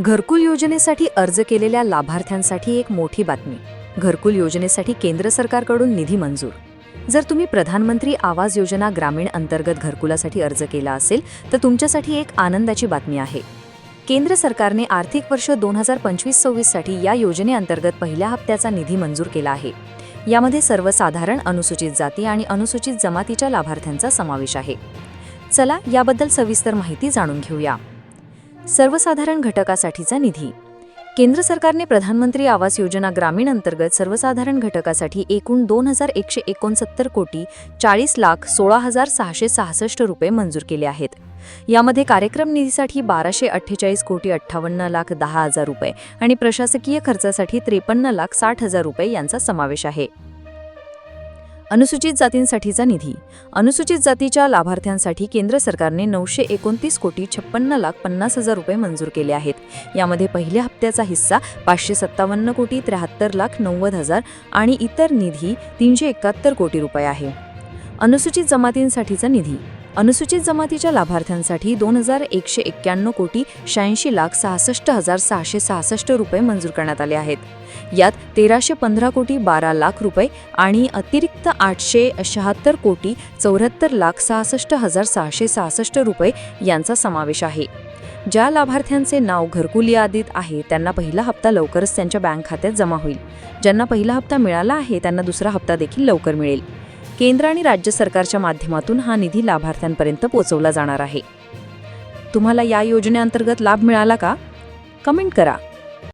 घरकुल योजनेसाठी अर्ज केलेल्या लाभार्थ्यांसाठी एक मोठी बातमी. घरकुल योजनेसाठी केंद्र सरकारकडून निधी मंजूर. जर तुम्ही प्रधानमंत्री आवास योजना ग्रामीण अंतर्गत घरकुलासाठी अर्ज केला असेल तर तुमच्यासाठी एक आनंदाची बातमी आहे. केंद्र सरकारने आर्थिक वर्ष दोन हजार पंचवीस सव्वीससाठी या योजनेअंतर्गत पहिल्या हप्त्याचा निधी मंजूर केला आहे. यामध्ये सर्वसाधारण अनुसूचित जाती आणि अनुसूचित जमातीच्या लाभार्थ्यांचा समावेश आहे. चला याबद्दल सविस्तर माहिती जाणून घेऊया. सर्वसाधारण घटकासाठीचा निधी. केंद्र सरकारने प्रधानमंत्री आवास योजना ग्रामीण अंतर्गत सर्वसाधारण घटकासाठी एकूण दोन हजार एकशे एकोणसत्तर कोटी चाळीस लाख सोळा हजार सहाशे सहासष्ट रुपये मंजूर केले आहेत. यामध्ये कार्यक्रम निधीसाठी बाराशे अठ्ठेचाळीस कोटी अठ्ठावन्न लाख दहा हजार रुपये आणि प्रशासकीय खर्चासाठी त्रेपन्न लाख साठ हजार रुपये यांचा समावेश आहे. अनुसूचित जातींसाठीचा निधी. अनुसूचित जातीच्या लाभार्थ्यांसाठी केंद्र सरकारने नऊशे एकोणतीस कोटी छप्पन्न लाख पन्नास हजार रुपये मंजूर केले आहेत. यामध्ये पहिल्या हप्त्याचा हिस्सा पाचशे सत्तावन्न कोटी त्र्याहत्तर लाख नव्वद हजार आणि इतर निधी तीनशे एकाहत्तर कोटी रुपये आहे. अनुसूचित जमातींसाठीचा निधी. अनुसूचित जमातीच्या लाभार्थ्यांसाठी दोन हजार एकशे एक्क्याण्णव कोटी शहाऐंशी लाख सहासष्ट हजार सहाशे सहासष्ट रुपये मंजूर करण्यात आले आहेत. यात तेराशे पंधरा कोटी बारा लाख रुपये आणि अतिरिक्त आठशे शहात्तर कोटी चौऱ्याहत्तर लाख सहासष्ट हजार सहाशे सहासष्ट रुपये यांचा समावेश आहे. ज्या लाभार्थ्यांचे नाव घरकुल यादीत आहे त्यांना पहिला हप्ता लवकरच त्यांच्या बँक खात्यात जमा होईल. ज्यांना पहिला हप्ता मिळाला आहे त्यांना दुसरा हप्ता देखील लवकर मिळेल. केंद्र आणि राज्य सरकारच्या माध्यमातून हा निधी लाभार्थ्यांपर्यंत पोहोचवला जाणार आहे. तुम्हाला या योजनेअंतर्गत लाभ मिळाला का? कमेंट करा.